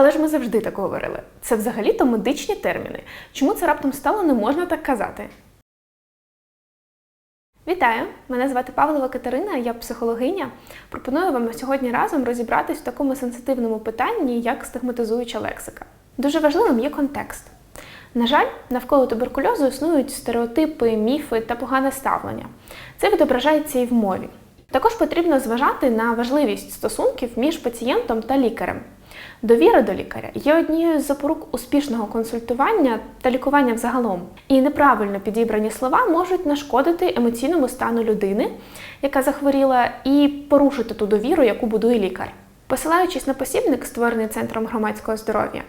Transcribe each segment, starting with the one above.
Але ж ми завжди так говорили. Це взагалі-то медичні терміни. Чому це раптом стало не можна так казати? Вітаю! Мене звати Павлова Катерина, я психологиня. Пропоную вам сьогодні разом розібратись в такому сенситивному питанні, як стигматизуюча лексика. Дуже важливим є контекст. На жаль, навколо туберкульозу існують стереотипи, міфи та погане ставлення. Це відображається і в мові. Також потрібно зважати на важливість стосунків між пацієнтом та лікарем. Довіра до лікаря є однією з запорук успішного консультування та лікування взагалом. І неправильно підібрані слова можуть нашкодити емоційному стану людини, яка захворіла, і порушити ту довіру, яку будує лікар. Посилаючись на посібник, створений Центром громадського здоров'я,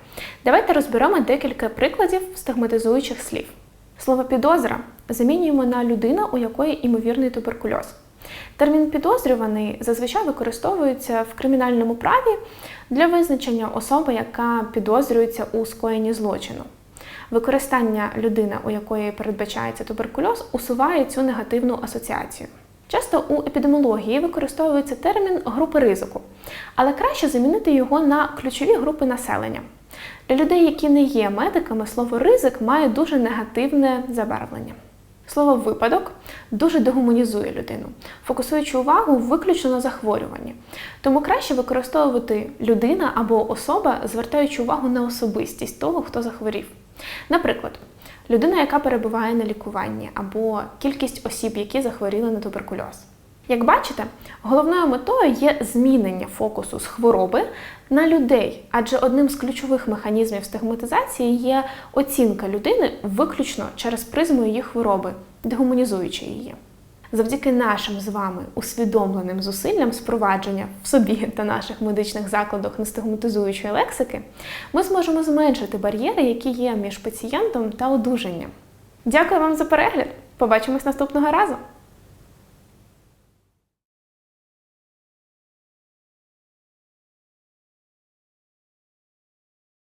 давайте розберемо декілька прикладів стигматизуючих слів. Слово підозра замінюємо на людина, у якої імовірний туберкульоз. Термін підозрюваний зазвичай використовується в кримінальному праві для визначення особи, яка підозрюється у скоєнні злочину. Використання людина, у якої передбачається туберкульоз, усуває цю негативну асоціацію. Часто у епідеміології використовується термін групи ризику, але краще замінити його на ключові групи населення. Для людей, які не є медиками, слово ризик має дуже негативне забарвлення. Слово випадок дуже дегуманізує людину, фокусуючи увагу виключно на захворюванні. Тому краще використовувати людина або особа, звертаючи увагу на особистість того, хто захворів. Наприклад, людина, яка перебуває на лікуванні, або кількість осіб, які захворіли на туберкульоз. Як бачите, головною метою є змінення фокусу з хвороби на людей, адже одним з ключових механізмів стигматизації є оцінка людини виключно через призму її хвороби, дегуманізуючи її. Завдяки нашим з вами усвідомленим зусиллям спровадження в собі та наших медичних закладах нестигматизуючої лексики, ми зможемо зменшити бар'єри, які є між пацієнтом та одужанням. Дякую вам за перегляд! Побачимось наступного разу!